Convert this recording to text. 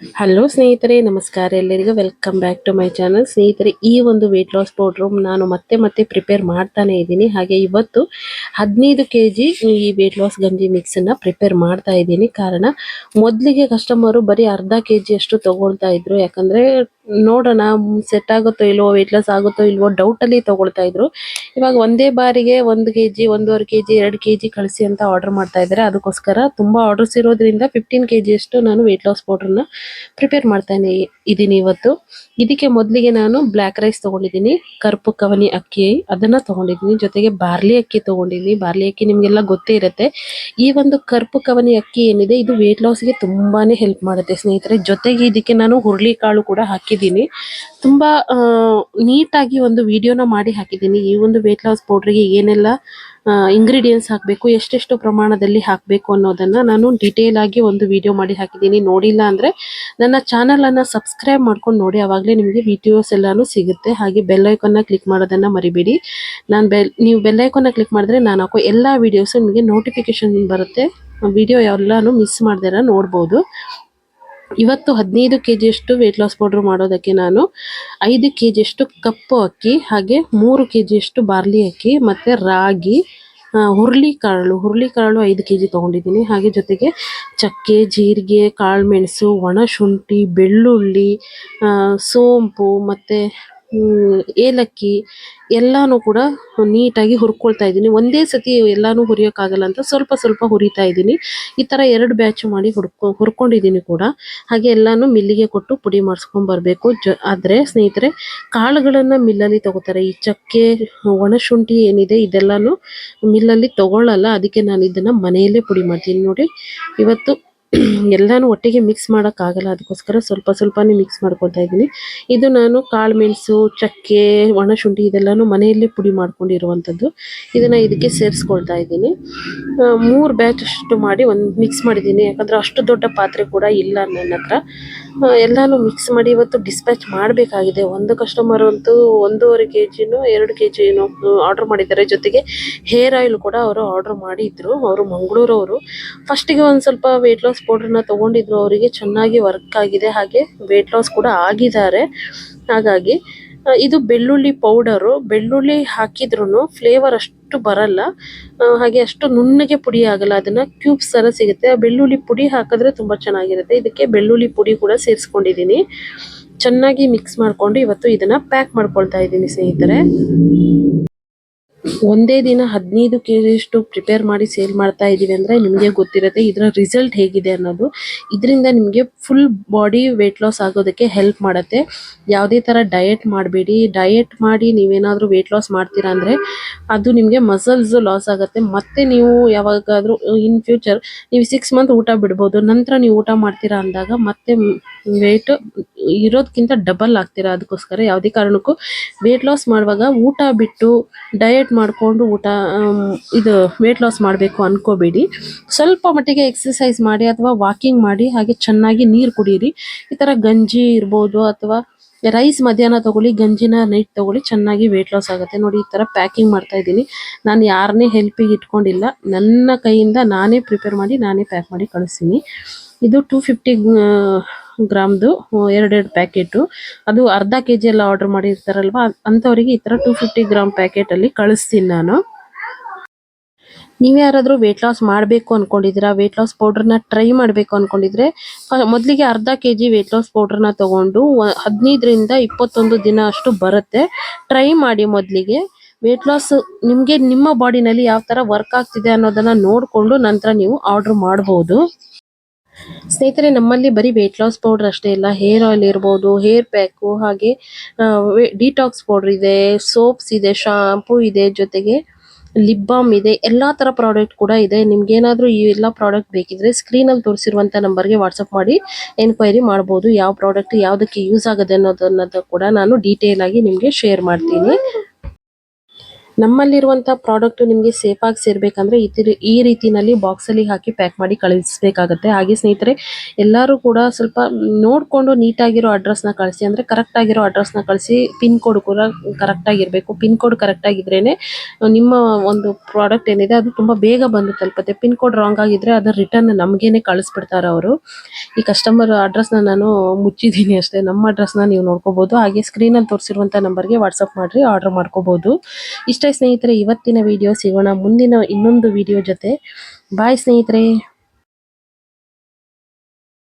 Hello ಸ್ನೇಹಿತರೆ, ನಮಸ್ಕಾರ ಎಲ್ಲರಿಗೂ. Welcome back to my channel ಸ್ನೇಹಿತರೆ, ಈ ಒಂದು ವೆಯ್ಟ್ ಲಾಸ್ ಪೌಡ್ರು ನಾನು ಮತ್ತೆ ಮತ್ತೆ ಪ್ರಿಪೇರ್ ಮಾಡ್ತಾನೆ ಇದ್ದೀನಿ. ಹಾಗೆ ಇವತ್ತು ಹದಿನೈದು ಕೆ ಜಿ ಈ ವೇಟ್ ಲಾಸ್ ಗಂಜಿ ಮಿಕ್ಸನ್ನು ಪ್ರಿಪೇರ್ ಮಾಡ್ತಾ ಇದ್ದೀನಿ. ಕಾರಣ, ಮೊದಲಿಗೆ ಕಸ್ಟಮರು ಬರೀ ಅರ್ಧ ಕೆ ಜಿ ಅಷ್ಟು ತಗೊಳ್ತಾ ಇದ್ರು. ಯಾಕಂದರೆ, ನೋಡೋಣ ಸೆಟ್ ಆಗುತ್ತೋ ಇಲ್ವೋ ವೆಯ್ಟ್ ಲಾಸ್ ಆಗುತ್ತೋ ಇಲ್ವೋ ಡೌಟಲ್ಲಿ ತೊಗೊಳ್ತಾ ಇದ್ರು. ಇವಾಗ ಒಂದೇ ಬಾರಿಗೆ ಒಂದು ಕೆ ಜಿ ಒಂದೂವರೆ ಕೆ ಜಿ ಎರಡು ಕೆ ಜಿ ಕಳಿಸಿ ಅಂತ ಆರ್ಡರ್ ಮಾಡ್ತಾ ಇದ್ದಾರೆ. ಅದಕ್ಕೋಸ್ಕರ ತುಂಬ ಆರ್ಡರ್ಸ್ ಇರೋದ್ರಿಂದ ಫಿಫ್ಟೀನ್ ಕೆ ಜಿಯಷ್ಟು ನಾನು ವೆಯ್ಟ್ ಲಾಸ್ ಪೌಡ್ರನ್ನ ಪ್ರಿಪೇರ್ ಮಾಡ್ತಾನೆ ಇದ್ದೀನಿ ಇವತ್ತು. ಇದಕ್ಕೆ ಮೊದಲಿಗೆ ನಾನು ಬ್ಲ್ಯಾಕ್ ರೈಸ್ ತೊಗೊಂಡಿದ್ದೀನಿ, ಕರ್ಪು ಕವನಿ ಅಕ್ಕಿ ಅದನ್ನ ತೊಗೊಂಡಿದ್ದೀನಿ. ಜೊತೆಗೆ ಬಾರ್ಲಿ ಅಕ್ಕಿ ತಗೊಂಡಿದ್ದೀನಿ. ಬಾರ್ಲಿ ಅಕ್ಕಿ ನಿಮಗೆಲ್ಲ ಗೊತ್ತೇ ಇರುತ್ತೆ. ಈ ಒಂದು ಕರ್ಪು ಕವನಿ ಅಕ್ಕಿ ಏನಿದೆ, ಇದು ವೇಟ್ ಲಾಸ್ಗೆ ತುಂಬಾನೇ ಹೆಲ್ಪ್ ಮಾಡುತ್ತೆ ಸ್ನೇಹಿತರೆ. ಜೊತೆಗೆ ಇದಕ್ಕೆ ನಾನು ಹುರುಳಿ ಕಾಳು ಕೂಡ ಹಾಕಿದ್ದೀನಿ. ತುಂಬಾ ನೀಟಾಗಿ ಒಂದು ವಿಡಿಯೋನ ಮಾಡಿ ಹಾಕಿದ್ದೀನಿ. ಈ ಒಂದು ವೇಟ್ ಲಾಸ್ ಪೌಡ್ರಿಗೆ ಏನೆಲ್ಲ ಇಂಗ್ರೀಡಿಯೆಂಟ್ಸ್ ಹಾಕಬೇಕು, ಎಷ್ಟೆಷ್ಟು ಪ್ರಮಾಣದಲ್ಲಿ ಹಾಕಬೇಕು ಅನ್ನೋದನ್ನ ನಾನು ಡೀಟೇಲ್ ಆಗಿ ಒಂದು ವಿಡಿಯೋ ಮಾಡಿ ಹಾಕಿದ್ದೀನಿ. ನೋಡಿಲ್ಲ ಅಂದ್ರೆ ನನ್ನ ಚಾನೆಲ್ ಅನ್ನ ಸಬ್ಸ್ಕ್ರೈಬ್ ಮಾಡ್ಕೊಂಡು ನೋಡಿ, ಅವಾಗಲೇ ನಿಮಗೆ ವಿಡಿಯೋಸ್ ಎಲ್ಲಾನು ಸಿಗುತ್ತೆ. ಹಾಗೆ ಬೆಲ್ ಕ್ಲಿಕ್ ಮಾಡೋದನ್ನ ಮರಿಬೇಡಿ. ನಾನು ಬೆಲ್ ನೀವು ಬೆಲ್ ಕ್ಲಿಕ್ ಮಾಡಿದ್ರೆ ನಾನು ಹಾಕೋ ಎಲ್ಲ ವಿಡಿಯೋಸ್ ನಿಮಗೆ ನೋಟಿಫಿಕೇಶನ್ ಬರುತ್ತೆ. ವಿಡಿಯೋ ಎಲ್ಲಾನು ಮಿಸ್ ಮಾಡ್ದಿರ ನೋಡ್ಬೋದು. ಇವತ್ತು ಹದಿನೈದು ಕೆ ಜಿಯಷ್ಟು ವೆಯ್ಟ್ ಲಾಸ್ ಪೌಡ್ರ್ ಮಾಡೋದಕ್ಕೆ ನಾನು ಐದು ಕೆ ಜಿಯಷ್ಟು ಕಪ್ಪು ಅಕ್ಕಿ, ಹಾಗೆ ಮೂರು ಕೆ ಜಿಯಷ್ಟು ಬಾರ್ಲಿ ಅಕ್ಕಿ, ಮತ್ತು ರಾಗಿ ಹುರುಳಿ ಕಾಳು. ಹುರುಳಿ ಕಾಳು ಐದು ಕೆ ಜಿ ತೊಗೊಂಡಿದ್ದೀನಿ. ಹಾಗೆ ಜೊತೆಗೆ ಚಕ್ಕೆ, ಜೀರಿಗೆ ಕಾಳುಮೆಣಸು ಒಣ ಶುಂಠಿ, ಬೆಳ್ಳುಳ್ಳಿ ಸೋಂಪು, ಮತ್ತು ಏಲಕ್ಕಿ ಎಲ್ಲಾನು ಕೂಡ ನೀಟಾಗಿ ಹುರ್ಕೊಳ್ತಾ ಇದ್ದೀನಿ. ಒಂದೇ ಸತಿ ಎಲ್ಲಾನು ಹುರಿಯೋಕ್ಕಾಗಲ್ಲ ಅಂತ ಸ್ವಲ್ಪ ಸ್ವಲ್ಪ ಹುರಿತಾ ಇದ್ದೀನಿ. ಈ ಥರ ಎರಡು ಬ್ಯಾಚ್ ಮಾಡಿ ಹುಡ್ಕೊ ಹುರ್ಕೊಂಡಿದ್ದೀನಿ ಕೂಡ. ಹಾಗೆ ಎಲ್ಲಾನು ಮಿಲ್ಲಿಗೆ ಕೊಟ್ಟು ಪುಡಿ ಮಾಡಿಸ್ಕೊಂಬರ್ಬೇಕು ಜ, ಆದರೆ ಸ್ನೇಹಿತರೆ, ಕಾಳುಗಳನ್ನು ಮಿಲ್ಲಲ್ಲಿ ತಗೋತಾರೆ. ಈ ಚಕ್ಕೆ, ಒಣಶುಂಠಿ ಏನಿದೆ ಇದೆಲ್ಲಾನು ಮಿಲ್ಲಲ್ಲಿ ತಗೊಳ್ಳಲ್ಲ. ಅದಕ್ಕೆ ನಾನು ಇದನ್ನು ಮನೆಯಲ್ಲೇ ಪುಡಿ ಮಾಡ್ತೀನಿ ನೋಡಿ. ಇವತ್ತು ಎಲ್ಲಾನು ಒಟ್ಟಿಗೆ ಮಿಕ್ಸ್ ಮಾಡೋಕ್ಕಾಗಲ್ಲ. ಅದಕ್ಕೋಸ್ಕರ ಸ್ವಲ್ಪ ಸ್ವಲ್ಪನೇ ಮಿಕ್ಸ್ ಮಾಡ್ಕೊಳ್ತಾ ಇದ್ದೀನಿ. ಇದು ನಾನು ಕಾಳು ಮೆಣಸು, ಚಕ್ಕೆ, ಒಣಶುಂಠಿ ಇದೆಲ್ಲನೂ ಮನೆಯಲ್ಲೇ ಪುಡಿ ಮಾಡ್ಕೊಂಡಿರುವಂಥದ್ದು. ಇದನ್ನ ಇದಕ್ಕೆ ಸೇರಿಸ್ಕೊಳ್ತಾ ಇದ್ದೀನಿ. ಮೂರು ಬ್ಯಾಚ್ ಅಷ್ಟು ಮಾಡಿ ಒಂದು ಮಿಕ್ಸ್ ಮಾಡಿದ್ದೀನಿ. ಯಾಕಂದ್ರೆ ಅಷ್ಟು ದೊಡ್ಡ ಪಾತ್ರೆ ಕೂಡ ಇಲ್ಲ ನನ್ನ ಹತ್ರ. ಎಲ್ಲಾನು ಮಿಕ್ಸ್ ಮಾಡಿ ಇವತ್ತು ಡಿಸ್ಪ್ಯಾಚ್ ಮಾಡಬೇಕಾಗಿದೆ. ಒಂದು ಕಸ್ಟಮರ್ ಅಂತೂ ಒಂದೂವರೆ ಕೆ ಜಿನೋ ಎರಡು ಕೆ ಜಿನೋ ಆರ್ಡರ್ ಮಾಡಿದ್ದಾರೆ. ಜೊತೆಗೆ ಹೇರ್ ಆಯಿಲ್ ಕೂಡ ಅವರು ಆರ್ಡರ್ ಮಾಡಿದ್ರು. ಅವರು ಮಂಗಳೂರವರು. ಫಸ್ಟಿಗೆ ಒಂದು ಸ್ವಲ್ಪ ವೆಯ್ಟ್ ಲಾಸ್ ಪೌಡ್ರನ್ನ ತಗೊಂಡಿದ್ರು ಅವರಿಗೆ ಚೆನ್ನಾಗಿ ವರ್ಕ್ ಆಗಿದೆ. ಹಾಗೆ ವೇಟ್ ಲಾಸ್ ಕೂಡ ಆಗಿದ್ದಾರೆ. ಹಾಗಾಗಿ ಇದು ಬೆಳ್ಳುಳ್ಳಿ ಪೌಡರು ಬೆಳ್ಳುಳ್ಳಿ ಹಾಕಿದ್ರು ಫ್ಲೇವರ್ ಅಷ್ಟು ಬರಲ್ಲ. ಹಾಗೆ ಅಷ್ಟು ನುಣ್ಣಗೆ ಪುಡಿ ಆಗಲ್ಲ. ಅದನ್ನ ಕ್ಯೂಬ್ಸ್ ತರ ಸಿಗುತ್ತೆ. ಆ ಬೆಳ್ಳುಳ್ಳಿ ಪುಡಿ ಹಾಕಿದ್ರೆ ತುಂಬಾ ಚೆನ್ನಾಗಿರುತ್ತೆ. ಇದಕ್ಕೆ ಬೆಳ್ಳುಳ್ಳಿ ಪುಡಿ ಕೂಡ ಸೇರಿಸ್ಕೊಂಡಿದ್ದೀನಿ. ಚೆನ್ನಾಗಿ ಮಿಕ್ಸ್ ಮಾಡ್ಕೊಂಡು ಇವತ್ತು ಇದನ್ನ ಪ್ಯಾಕ್ ಮಾಡ್ಕೊಳ್ತಾ ಇದ್ದೀನಿ ಸ್ನೇಹಿತರೆ. ಒಂದೇ ದಿನ ಹದಿನೈದು ಕೆ ಜಿಯಷ್ಟು ಪ್ರಿಪೇರ್ ಮಾಡಿ ಸೇಲ್ ಮಾಡ್ತಾ ಇದೀವಿ ಅಂದ್ರೆ ನಿಮಗೆ ಗೊತ್ತಿರುತ್ತೆ ಇದರ ರಿಸಲ್ಟ್ ಹೇಗಿದೆ ಅನ್ನೋದು. ಇದರಿಂದ ನಿಮಗೆ ಫುಲ್ ಬಾಡಿ ವೆಯ್ಟ್ ಲಾಸ್ ಆಗೋದಕ್ಕೆ ಹೆಲ್ಪ್ ಮಾಡುತ್ತೆ. ಯಾವುದೇ ತರ ಡಯಟ್ ಮಾಡಬೇಡಿ. ಡಯಟ್ ಮಾಡಿ ನೀವೇನಾದ್ರೂ ವೆಯ್ಟ್ ಲಾಸ್ ಮಾಡ್ತೀರಾ ಅಂದ್ರೆ ಅದು ನಿಮಗೆ ಮಸಲ್ಸ್ ಲಾಸ್ ಆಗುತ್ತೆ. ಮತ್ತೆ ನೀವು ಯಾವಾಗಾದ್ರೂ ಇನ್ ಫ್ಯೂಚರ್ ನೀವು ಸಿಕ್ಸ್ ಮಂತ್ ಊಟ ಬಿಡ್ಬೋದು. ನಂತರ ನೀವು ಊಟ ಮಾಡ್ತೀರಾ ಅಂದಾಗ ಮತ್ತೆ ವೆಯ್ಟ್ ಇರೋದಕ್ಕಿಂತ ಡಬಲ್ ಆಗ್ತೀರಾ. ಅದಕ್ಕೋಸ್ಕರ ಯಾವುದೇ ಕಾರಣಕ್ಕೂ ವೆಯ್ಟ್ ಲಾಸ್ ಮಾಡುವಾಗ ಊಟ ಬಿಟ್ಟು ಡಯಟ್ ಮಾಡಿಕೊಂಡು ಊಟ ಇದು ವೇಟ್ ಲಾಸ್ ಮಾಡಬೇಕು ಅನ್ಕೋಬೇಡಿ. ಸ್ವಲ್ಪ ಮಟ್ಟಿಗೆ ಎಕ್ಸಸೈಸ್ ಮಾಡಿ ಅಥವಾ ವಾಕಿಂಗ್ ಮಾಡಿ, ಹಾಗೆ ಚೆನ್ನಾಗಿ ನೀರು ಕುಡಿಯಿರಿ ಈ ತರ ಗಂಜಿ ಇರ್ಬೋದು ಅಥವಾ ರೈಸ್ ಮಧ್ಯಾಹ್ನ ತಗೊಳ್ಳಿ, ಗಂಜಿನ ನೈಟ್ ತಗೊಳ್ಳಿ ಚೆನ್ನಾಗಿ ವೆಯ್ಟ್ ಲಾಸ್ ಆಗುತ್ತೆ. ನೋಡಿ, ಈ ತರ ಪ್ಯಾಕಿಂಗ್ ಮಾಡ್ತಾ ಇದ್ದೀನಿ. ನಾನು ಯಾರನ್ನೇ ಹೆಲ್ಪಿಗೆ ಇಟ್ಕೊಂಡಿಲ್ಲ, ನನ್ನ ಕೈಯಿಂದ ನಾನೇ ಪ್ರಿಪೇರ್ ಮಾಡಿ, ನಾನೇ ಪ್ಯಾಕ್ ಮಾಡಿ ಕಳಿಸ್ತೀನಿ. ಇದು ಟೂ ಫಿಫ್ಟಿ ಗ್ರಾಮ್ದು ಎರಡೆರಡು ಪ್ಯಾಕೆಟು. ಅದು ಅರ್ಧ ಕೆ ಜಿ ಎಲ್ಲ ಆರ್ಡರ್ ಮಾಡಿರ್ತಾರಲ್ವಾ? ಅಂಥವರಿಗೆ ಈ ಥರ ಟೂ ಫಿಫ್ಟಿ ಗ್ರಾಮ್ ಪ್ಯಾಕೆಟಲ್ಲಿ ಕಳಿಸ್ತೀನಿ ನಾನು. ನೀವು ಯಾರಾದರೂ ವೆಯ್ಟ್ ಲಾಸ್ ಮಾಡಬೇಕು ಅಂದ್ಕೊಂಡಿದ್ದೀರಾ ವೆಯ್ಟ್ ಲಾಸ್ ಪೌಡ್ರನ್ನ ಟ್ರೈ ಮಾಡಬೇಕು ಅಂದ್ಕೊಂಡಿದ್ರೆ ಮೊದಲಿಗೆ ಅರ್ಧ ಕೆ ಜಿ ವೆಯ್ಟ್ ಲಾಸ್ ಪೌಡ್ರನ್ನ ತಗೊಂಡು ಹದಿನೈದರಿಂದ ಇಪ್ಪತ್ತೊಂದು ದಿನ ಅಷ್ಟು ಬರುತ್ತೆ. ಟ್ರೈ ಮಾಡಿ ಮೊದಲಿಗೆ. ವೆಯ್ಟ್ ಲಾಸ್ ನಿಮಗೆ ನಿಮ್ಮ ಬಾಡಿನಲ್ಲಿ ಯಾವ ಥರ ವರ್ಕ್ ಆಗ್ತಿದೆ ಅನ್ನೋದನ್ನ ನೋಡಿಕೊಂಡು ನಂತರ ನೀವು ಆರ್ಡರ್ ಮಾಡಬಹುದು ಸ್ನೇಹಿತರೆ, ನಮ್ಮಲ್ಲಿ ಬರೀ ವೆಯ್ಟ್ ಲಾಸ್ ಪೌಡರ್ ಅಷ್ಟೇ ಇಲ್ಲ. ಹೇರ್ ಆಯಿಲ್ ಇರ್ಬೋದು ಹೇರ್ ಪ್ಯಾಕು ಹಾಗೆ ಡಿಟಾಕ್ಸ್ ಪೌಡರ್ ಇದೆ ಸೋಪ್ಸ್ ಇದೆ ಶಾಂಪೂ ಇದೆ ಜೊತೆಗೆ ಲಿಪ್ ಬಾಮ್ ಇದೆ. ಎಲ್ಲ ತರ ಪ್ರಾಡಕ್ಟ್ ಕೂಡ ಇದೆ. ನಿಮ್ಗೆ ಏನಾದ್ರೂ ಈ ಎಲ್ಲ ಪ್ರಾಡಕ್ಟ್ ಬೇಕಿದ್ರೆ ಸ್ಕ್ರೀನ್ ಅಲ್ಲಿ ತೋರಿಸಿರುವಂತ ನಂಬರ್ಗೆ ವಾಟ್ಸಪ್ ಮಾಡಿ ಎನ್ಕ್ವೈರಿ ಮಾಡಬಹುದು ಯಾವ ಪ್ರಾಡಕ್ಟ್ ಯಾವುದಕ್ಕೆ ಯೂಸ್ ಆಗುತ್ತೆ ಅನ್ನೋದನ್ನ ಕೂಡ ನಾನು ಡೀಟೇಲ್ ಆಗಿ ನಿಮಗೆ ಶೇರ್ ಮಾಡ್ತೀನಿ. ನಮ್ಮಲ್ಲಿರುವಂಥ ಪ್ರಾಡಕ್ಟ್ ನಿಮಗೆ ಸೇಫ್ ಆಗಿ ಸೇರ್ಬೇಕಂದ್ರೆ ಈ ರೀತಿನಲ್ಲಿ ಬಾಕ್ಸ್ ಅಲ್ಲಿ ಹಾಕಿ ಪ್ಯಾಕ್ ಮಾಡಿ ಕಳಿಸಬೇಕಾಗುತ್ತೆ. ಹಾಗೆ ಸ್ನೇಹಿತರೆ, ಎಲ್ಲರೂ ಕೂಡ ಸ್ವಲ್ಪ ನೋಡ್ಕೊಂಡು ಅಡ್ರೆಸ್ನ ಕಳಿಸಿ. ಅಂದ್ರೆ ಕರೆಕ್ಟ್ ಆಗಿರೋ ಅಡ್ರೆಸ್ನ ಕಳಿಸಿ. ಪಿನ್ ಕೋಡ್ ಕೂಡ ಕರೆಕ್ಟ್ ಆಗಿರಬೇಕು. ಪಿನ್ ಕೋಡ್ ಕರೆಕ್ಟ್ ಆಗಿದ್ರೇನೆ ನಿಮ್ಮ ಒಂದು ಪ್ರಾಡಕ್ಟ್ ಏನಿದೆ, ಅದು ತುಂಬಾ ಬೇಗ ಬಂದು ತಲುಪುತ್ತೆ. ಪಿನ್ ಕೋಡ್ ರಾಂಗ್ ಆಗಿದ್ರೆ ಅದು ರಿಟರ್ನ್ ನಮ್ಗೇನೆ ಕಳಿಸ್ಬಿಡ್ತಾರೆ ಅವರು. ಈ ಕಸ್ಟಮರ್ ಅಡ್ರೆಸ್ನ ನಾನು ಮುಚ್ಚಿದ್ದೀನಿ ಅಷ್ಟೇ. ನಮ್ಮ ಅಡ್ರೆಸ್ನ ನೀವು ನೋಡ್ಕೋಬಹುದು ಹಾಗೆ ಸ್ಕ್ರೀನ್ ಅಲ್ಲಿ ತೋರಿಸಿರುವಂತ ನಂಬರ್ಗೆ ವಾಟ್ಸ್ಆಪ್ ಮಾಡ್ರಿ ಆರ್ಡರ್ ಮಾಡ್ಕೋಬಹುದು ಇಷ್ಟೇ ಸ್ನೇಹಿತರೆ ಇವತ್ತಿನ ವಿಡಿಯೋ ಸಿಗೋಣ. ಮುಂದಿನ ಇನ್ನೊಂದು ವಿಡಿಯೋ ಜೊತೆ. ಬಾಯ್ ಸ್ನೇಹಿತರೆ.